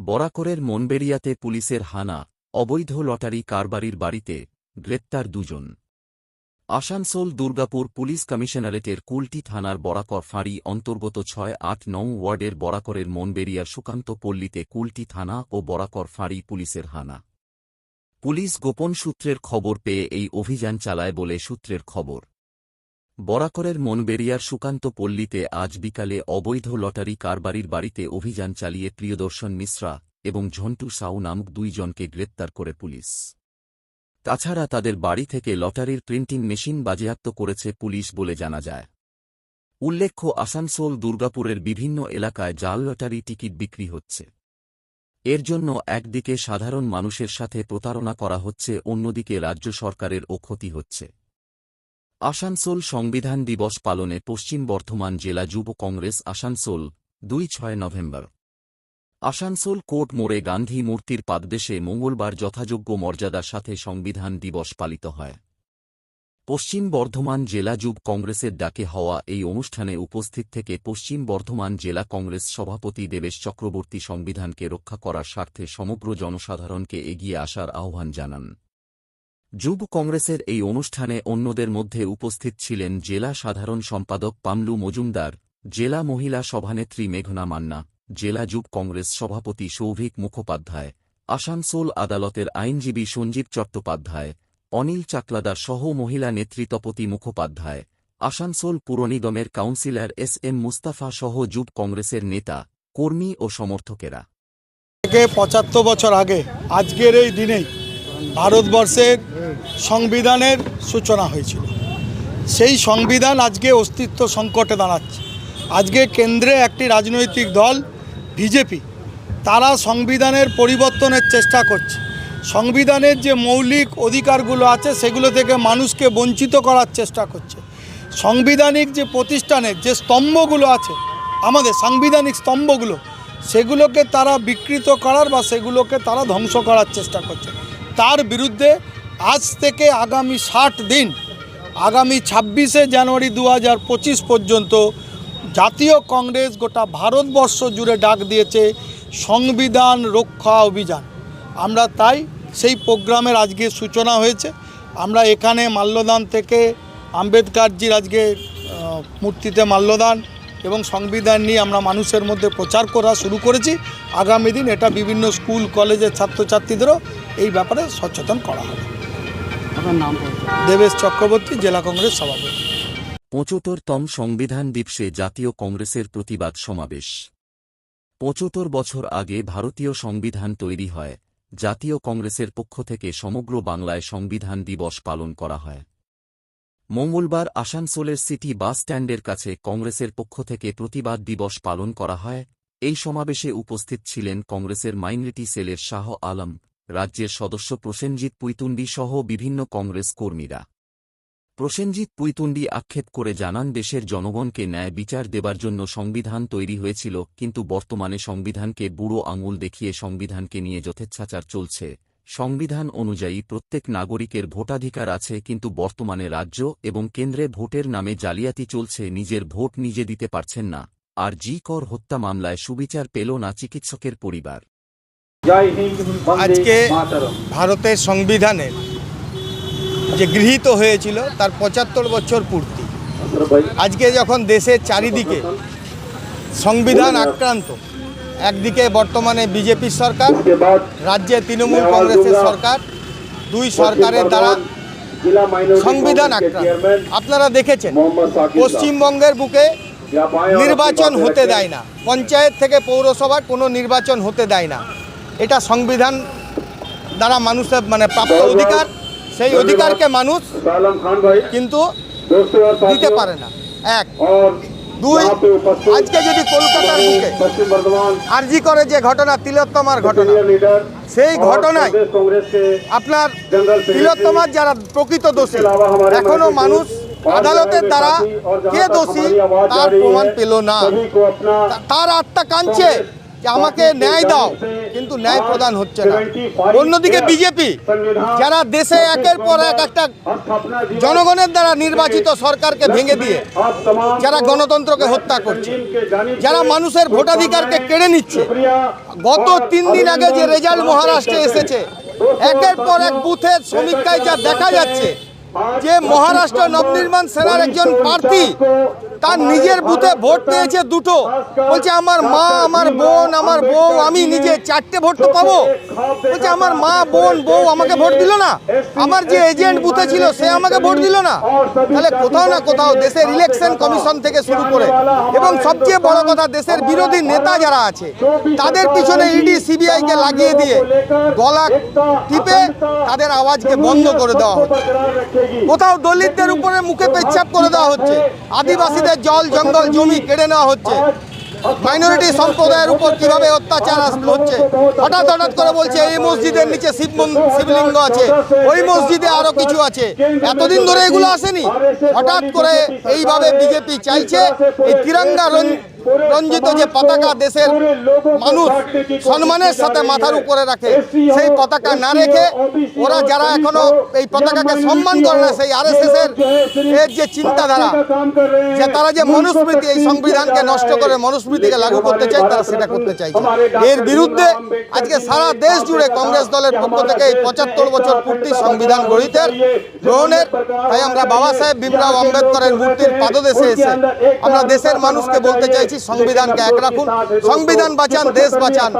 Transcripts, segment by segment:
বরাকরের মনবেরিয়াতে পুলিশের হানা, অবৈধ লটারি কারবারির বাড়িতে গ্রেপ্তার দুজন। আসানসোল দুর্গাপুর পুলিশ কমিশনারেটের কুলটি থানার বরাকর ফাঁড়ি অন্তর্গত ছয় আট নং ওয়ার্ডের বরাকরের মনবেরিয়ার সুকান্ত পল্লীতে কুলটি থানা ও বরাকর ফাঁড়ি পুলিশের হানা। পুলিশ গোপন সূত্রের খবর পেয়ে এই অভিযান চালায় বলে সূত্রের খবর। বরাকরের মনবেরিয়ার সুকান্ত পল্লীতে আজ বিকালে অবৈধ লটারি কারবারির বাড়িতে অভিযান চালিয়ে প্রিয়দর্শন মিশ্রা এবং ঝন্টু সাউ নামক দুইজনকে গ্রেপ্তার করে পুলিশ। তাছাড়া তাদের বাড়ি থেকে লটারির প্রিন্টিং মেশিন বাজেয়াপ্ত করেছে পুলিশ বলে জানা যায়। উল্লেখ্য, আসানসোল, দুর্গাপুরের বিভিন্ন এলাকায় জাল লটারি টিকিট বিক্রি হচ্ছে। এর জন্য একদিকে সাধারণ মানুষের সাথে প্রতারণা করা হচ্ছে, অন্যদিকে রাজ্য সরকারের ও ক্ষতি হচ্ছে। আসানসোল সংবিধান দিবস পালনে পশ্চিম বর্ধমান জেলা যুব কংগ্রেস আসানসোল, দুই ছয় নভেম্বর। আসানসোল কোর্ট মোড়ে গান্ধী মূর্তির পাদদেশে মঙ্গলবার যথাযোগ্য মর্যাদার সাথে সংবিধান দিবস পালিত হয়। পশ্চিম বর্ধমান জেলা যুব কংগ্রেসের ডাকে হওয়া এই অনুষ্ঠানে উপস্থিত থেকে পশ্চিম বর্ধমান জেলা কংগ্রেস সভাপতি দেবেশ চক্রবর্তী সংবিধানকে রক্ষা করার স্বার্থে সমগ্র জনসাধারণকে এগিয়ে আসার আহ্বান জানান। যুব কংগ্রেসের এই অনুষ্ঠানে অন্যদের মধ্যে উপস্থিত ছিলেন জেলা সাধারণ সম্পাদক পামলু মজুমদার, জেলা মহিলা সভানেত্রী মেঘনা মান্না, জেলা যুব কংগ্রেস সভাপতি সৌভিক মুখোপাধ্যায়, আসানসোল আদালতের আইনজীবী সঞ্জীব চট্টোপাধ্যায়, অনিল চাকলাদার সহ মহিলা নেতৃত্বপতি মুখোপাধ্যায়, আসানসোল পুর নিগমের কাউন্সিলর এস এম মুস্তাফা সহ যুব কংগ্রেসের নেতা, কর্মী ও সমর্থকেরা। থেকে পঁচাত্তর বছর আগে, আজকের এই দিনেই, ভারতবর্ষের সংবিধানের সূচনা হয়েছিল। সেই সংবিধান আজকে অস্তিত্ব সংকটে দাঁড়াচ্ছে। আজকে কেন্দ্রে একটি রাজনৈতিক দল, বিজেপি, তারা সংবিধানের পরিবর্তনের চেষ্টা করছে। সংবিধানের যে মৌলিক অধিকারগুলো আছে, সেগুলো থেকে মানুষকে বঞ্চিত করার চেষ্টা করছে। সাংবিধানিক যে প্রতিষ্ঠানের যে স্তম্ভগুলো আছে, আমাদের সাংবিধানিক স্তম্ভগুলো, সেগুলোকে তারা বিকৃত করার বা সেগুলোকে তারা ধ্বংস করার চেষ্টা করছে। তার বিরুদ্ধে আজ থেকে আগামী ষাট দিন, আগামী ছাব্বিশে জানুয়ারি দু হাজার পঁচিশ পর্যন্ত জাতীয় কংগ্রেস গোটা ভারতবর্ষ জুড়ে ডাক দিয়েছে সংবিধান রক্ষা অভিযান। আমরা তাই সেই প্রোগ্রামের আজকে সূচনা হয়েছে। আমরা এখানে মাল্যদান থেকে আম্বেদকারজির আজকে মূর্তিতে মাল্যদান এবং সংবিধান নিয়ে আমরা মানুষের মধ্যে প্রচার করা শুরু করেছি। আগামী দিন এটা বিভিন্ন স্কুল, কলেজের ছাত্রছাত্রীদেরও এই ব্যাপারে সচেতন করা হবে। আপনার নাম দেবেশ চক্রবর্তী জেলা কংগ্রেস সভাপতি। পঁচাত্তরতম সংবিধান দিবসে জাতীয় কংগ্রেসের প্রতিবাদ সমাবেশ। পঁচাত্তর বছর আগে ভারতীয় সংবিধান তৈরি হয় জাতীয় কংগ্রেসের পক্ষ থেকে সমগ্র বাংলায় সংবিধান দিবস পালন করা হয়। মঙ্গলবার আসানসোলের সিটি বাস স্ট্যান্ডের কাছে কংগ্রেসের পক্ষ থেকে প্রতিবাদ দিবস পালন করা হয়। এই সমাবেশে উপস্থিত ছিলেন কংগ্রেসের মাইনরিটি সেলের শাহ আলম রাজ্যের সদস্য প্রসেনজিৎ পুইতুন্ডি সহ বিভিন্ন কংগ্রেস কর্মীরা। প্রসেনজিৎ পুইতুন্ডি আক্ষেপ করে জানান, দেশের জনগণকে ন্যায় বিচার দেবার জন্য সংবিধান তৈরি হয়েছিল, কিন্তু বর্তমানে সংবিধানকে বুড়ো আঙুল দেখিয়ে সংবিধানকে নিয়ে যথেচ্ছাচার চলছে। সংবিধান অনুযায়ী প্রত্যেক নাগরিকের ভোটাধিকার আছে, কিন্তু বর্তমানে রাজ্য এবং কেন্দ্রে ভোটের নামে জালিয়াতি চলছে, নিজের ভোট নিজে দিতে পারছেন না। আর জি কর হত্যা মামলায় সুবিচার পেল না চিকিৎসকের পরিবার। আজকে ভারতের সংবিধানের যে গৃহীত হয়েছিল তার পঁচাত্তর বছর পূর্তি। আজকে যখন দেশের চারিদিকে সংবিধান আক্রান্ত একদিকে বর্তমানে বিজেপির সরকার রাজ্যে তৃণমূল কংগ্রেসের সরকার দুই সরকারের দ্বারা সংবিধান আক্রান্ত। আপনারা দেখেছেন পশ্চিমবঙ্গের বুকে নির্বাচন হতে দেয় না। পঞ্চায়েত থেকে পৌরসভার কোনো নির্বাচন হতে দেয় না। এটা সংবিধান দ্বারা মানুষের মানে প্রাপ্ত অধিকার, সেই অধিকারকে মানুষ কিন্তু দিতে পারে না। এক। দুই, আজকে যদি কলকাতার মুখে আর্জি করে যে ঘটনা, তিলোত্তমার ঘটনা, সেই ঘটনায় আপনার তিলোত্তমার যারা প্রকৃত দোষী, এখনও মানুষ আদালতের দ্বারা কে দোষী, তার প্রমাণ পেল না। তার আত্মা কাঁদছে। যে আমাকে ন্যায় দাও, কিন্তু ন্যায় প্রদান হচ্ছে না। অন্যদিকে বিজেপি, যারা দেশে একের পর এক একটা জনগণের দ্বারা নির্বাচিত সরকারকে ভেঙে দিয়ে, যারা গণতন্ত্রকে হত্যা করছে, যারা মানুষের ভোটাধিকারকে কেড়ে নিচ্ছে, গত তিন দিন আগে যে রেজাল্ট মহারাষ্ট্রে এসেছে, একের পর এক বুথের সমীক্ষায় যা দেখা যাচ্ছে, যে মহারাষ্ট্র নবনির্মাণ সেনার একজন প্রার্থী তার নিজের বুথে ভোট পেয়েছে দুটো। বলছে, আমার মা, আমার বোন, আমার বউ, আমি নিজে চারটে ভোট তো পাবো। বলছে, আমার মা, বোন, বউ আমাকে ভোট দিল না। আমার যে এজেন্ট বুথে ছিল, সে আমাকে ভোট দিল না। তাহলে কোথাও না কোথাও দেশের ইলেকশন কমিশন থেকে শুরু করে এবং সবচেয়ে বড় কথা, দেশের বিরোধী নেতা যারা আছে, তাদের পিছনে ইডি সিবিআইকে লাগিয়ে দিয়ে গলা টিপে তাদের আওয়াজকে বন্ধ করে দেওয়া হচ্ছে। কোথাও দলিতদের উপরে মুখে পেচ্ছাপ করে দেওয়া হচ্ছে। আদিবাসীদের জল, জঙ্গল, জমি কেড়ে নেওয়া হচ্ছে। মাইনরিটি সম্প্রদায়ের উপর কীভাবে অত্যাচার হচ্ছে? হঠাৎ হঠাৎ করে বলছে, এই মসজিদের নিচে শিব শিবলিঙ্গ আছে। ওই মসজিদে আরও কিছু আছে। এতদিন ধরে এগুলো আসেনি। হঠাৎ করে এইভাবে বিজেপি চাইছে, এই তিরঙ্গা রঞ্জিত যে পতাকা দেশের মানুষ সম্মানের সাথে মাথার উপরে রাখে। সেই পতাকা না রেখে ওরা যারা এখনও এই পতাকাকে সম্মান করে না সেই আর এস এর যে চিন্তাধারা যে তারা যে মনুস্মৃতি এই সংবিধানকে নষ্ট করে মনুস্মৃতিকে লাগু করতে চায় তারা সেটা করতে চাইছে। এর বিরুদ্ধে আজকে সারা দেশ জুড়ে কংগ্রেস দলের পক্ষ থেকে এই পঁচাত্তর বছর পূর্তি সংবিধান গড়িতের গ্রহণের তাই আমরা বাবা সাহেব ভীমরাও আম্বেদকরের মূর্তির পাদদেশে এসে আমরা দেশের মানুষকে বলতে চাইছি সংবিধানকে এক রাখুন। সংবিধান বাঁচান, দেশ বাঁচান।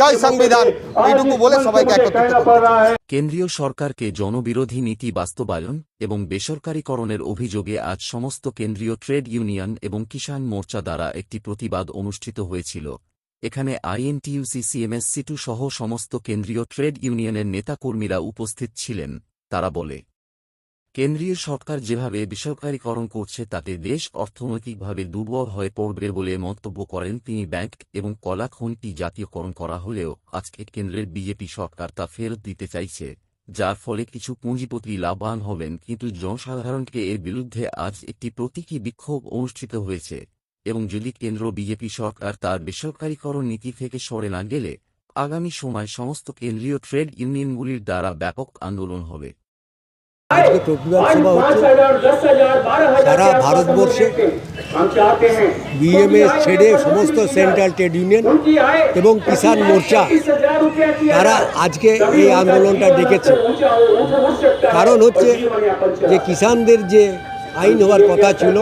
জয় সংবিধান। এইটুকু বলে সবাইকে একত্রিত কেন্দ্রীয় সরকারকে জনবিরোধী নীতি বাস্তবায়ন এবং বেসরকারীকরণের অভিযোগে আজ সমস্ত কেন্দ্রীয় ট্রেড ইউনিয়ন এবং কিষাণ মোর্চা দ্বারা একটি প্রতিবাদ অনুষ্ঠিত হয়েছিল। এখানে আইএনটিইউসি সিএমএস সিটু সহ সমস্ত কেন্দ্রীয় ট্রেড ইউনিয়নের নেতাকর্মীরা উপস্থিত ছিলেন। তারা বলে কেন্দ্রীয় সরকার যেভাবে বেসরকারীকরণ করছে তাতে দেশ অর্থনৈতিকভাবে দুর্বল হয়ে পড়বে বলে মন্তব্য করেন তিনি ব্যাংক এবং কলা খনিটি জাতীয়করণ করা হলেও আজকে কেন্দ্রের বিজেপি সরকার তা ফেরত দিতে চাইছে, যার ফলে কিছু পুঁজিপতি লাভবান হবেন কিন্তু জনসাধারণকে এর বিরুদ্ধে আজ একটি প্রতীকী বিক্ষোভ অনুষ্ঠিত হয়েছে এবং যদি কেন্দ্র বিজেপি সরকার তার বেসরকারীকরণ নীতি থেকে সরে না গেলে, আগামী সময় সমস্ত কেন্দ্রীয় ট্রেড ইউনিয়নগুলির দ্বারা ব্যাপক আন্দোলন হবে। আজকে প্রতিবাদ সভা হচ্ছে। সারা ভারতবর্ষে বিএমএস ছেড়ে সমস্ত সেন্ট্রাল ট্রেড ইউনিয়ন এবং কিষাণ মোর্চা তারা আজকে এই আন্দোলনটা ডেকেছে। কারণ হচ্ছে যে কিষাণদের যে আইন হওয়ার কথা ছিল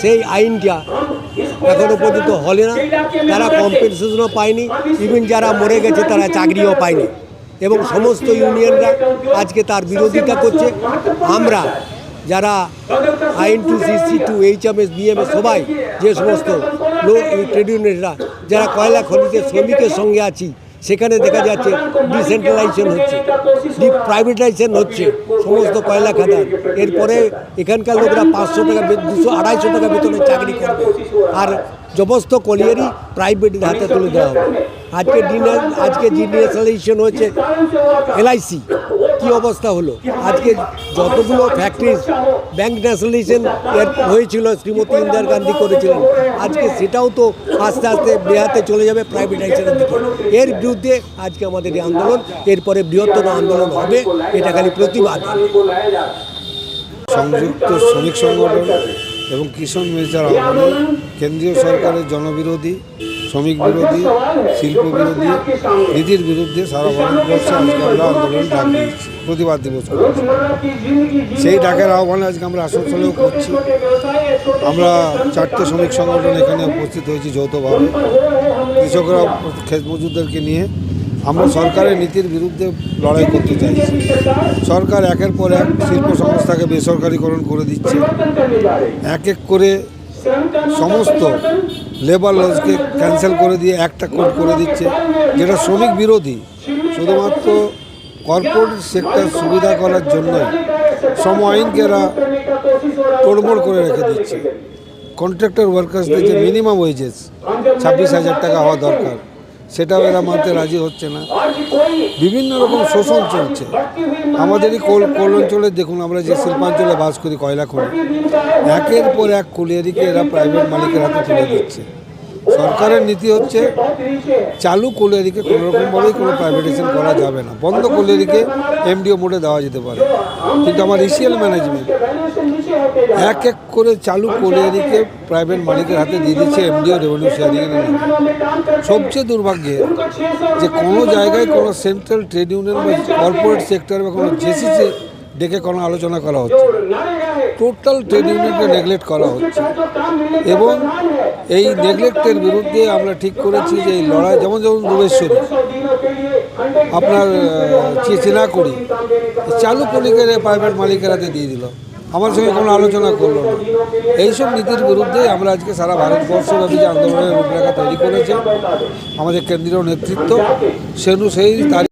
সেই আইনটা এখনও পর্যন্ত হলে না। তারা কম্পেনসেশনও পায়নি। ইভেন যারা মরে গেছে তারা চাকরিও পায়নি। এবং সমস্ত ইউনিয়নরা আজকে তার বিরোধিতা করছে। আমরা যারা আইন টু সিসি টু এইচ এম এস বিএমএস সবাই যে সমস্ত ট্রেড ইউনিয়নরা যারা কয়লা খনিতে শ্রমিকের সঙ্গে আছি, সেখানে দেখা যাচ্ছে ডিসেন্ট্রালাইজেশন হচ্ছে প্রাইভেটাইজেশন হচ্ছে সমস্ত কয়লা খাদান। এরপরে এখানকার লোকরা পাঁচশো টাকা, দুশো, আড়াইশো টাকা বেতনে চাকরি করবে। আর সমস্ত কলিয়ারই প্রাইভেটের হাতে তুলে দেওয়া হবে। আজকে ডিনার আজকে ন্যাশনালাইজেশন হয়েছে এলআইসি কি অবস্থা হলো? আজকে যতগুলো ফ্যাক্টরিজ ব্যাংক ন্যাশনালাইজেশন এর হয়েছিল, শ্রীমতী ইন্দিরা গান্ধী করেছিলেন, আজকে সেটাও তো আস্তে আস্তে বেহাতে চলে যাবে প্রাইভেটাইজেশনের দিকে। এর বিরুদ্ধে আজকে আমাদের এই আন্দোলন, এরপরে বৃহত্তর আন্দোলন হবে, এটা খালি প্রতিবাদ। সংযুক্ত শ্রমিক সংগঠন এবং কিষাণ মেচার আহ্বানে কেন্দ্রীয় সরকারের জনবিরোধী শ্রমিক বিরোধী শিল্প বিরোধী নীতির বিরুদ্ধে সারা ভারতবর্ষে আজকে আমরা আন্দোলন ডাক দিয়েছি প্রতিবাদ দিবস করেছি। সেই ডাকের আহ্বানে আজকে আমরা আসানসোলেও করছি। আমরা চারটে শ্রমিক সংগঠন এখানে উপস্থিত হয়েছি যৌথভাবে। কৃষকরা খেত মজুরদেরকে নিয়ে আমরা সরকারের নীতির বিরুদ্ধে লড়াই করতে চাইছি। সরকার একের পর এক শিল্প সংস্থাকে বেসরকারীকরণ করে দিচ্ছে। এক এক করে সমস্ত লেবার লজকে ক্যান্সেল করে দিয়ে একটা কোর্ট করে দিচ্ছে, যেটা শ্রমিক বিরোধী। শুধুমাত্র কর্পোরেট সেক্টর সুবিধা করার জন্যই শ্রম আইনকে এরা তোড়মোড় করে রেখে দিচ্ছে। কন্ট্রাক্টর ওয়ার্কার্সদের যে মিনিমাম ওয়েজেস ছাব্বিশ হাজার টাকা হওয়া দরকার। সেটাও এরা মানতে রাজি হচ্ছে না। বিভিন্ন রকম শোষণ চলছে। আমাদেরই কোল কোল অঞ্চলে দেখুন, আমরা যে শিল্পাঞ্চলে বাস করি কয়লা খনি, একের পর এক কুলিয়ারিকে এরা প্রাইভেট মালিকের হাতে তুলে দিচ্ছে। সরকারের নীতি হচ্ছে, চালু কোলিয়ারিকে কোনো রকমভাবেই কোনো প্রাইভেটাইজেশন করা যাবে না। বন্ধ কোলিয়ারিকে এমডিও মোডে দেওয়া যেতে পারে। কিন্তু আমার ইসিএল ম্যানেজমেন্ট এক এক করে চালু কোলিয়ারিকে প্রাইভেট মালিকের হাতে দিয়ে দিচ্ছে এমডিও রেভিনিউ সবচেয়ে দুর্ভাগ্যের যে কোনো জায়গায় কোনো সেন্ট্রাল ট্রেড ইউনিয়ন বা কর্পোরেট সেক্টর বা কোনো জেসিসি ডেকে কোনো আলোচনা করা হচ্ছে। টোটাল ট্রেড ইউনিয়নকে নেগলেক্ট করা হচ্ছে। এবং এই নেগলেক্টের বিরুদ্ধে আমরা ঠিক করেছি যে এই লড়াই, যেমন যেমন দুবেশ্বরী আপনার চেনা করি চালু কলিকের প্রাইভেট মালিকের হাতে দিয়ে দিল। আমার সঙ্গে কোনো আলোচনা করল না। এইসব নীতির বিরুদ্ধে আমরা আজকে সারা ভারতবর্ষব্যাপী যে আন্দোলনের রূপরেখা তৈরি করেছে, আমাদের কেন্দ্রীয় নেতৃত্ব, সেনু সেই তারিখ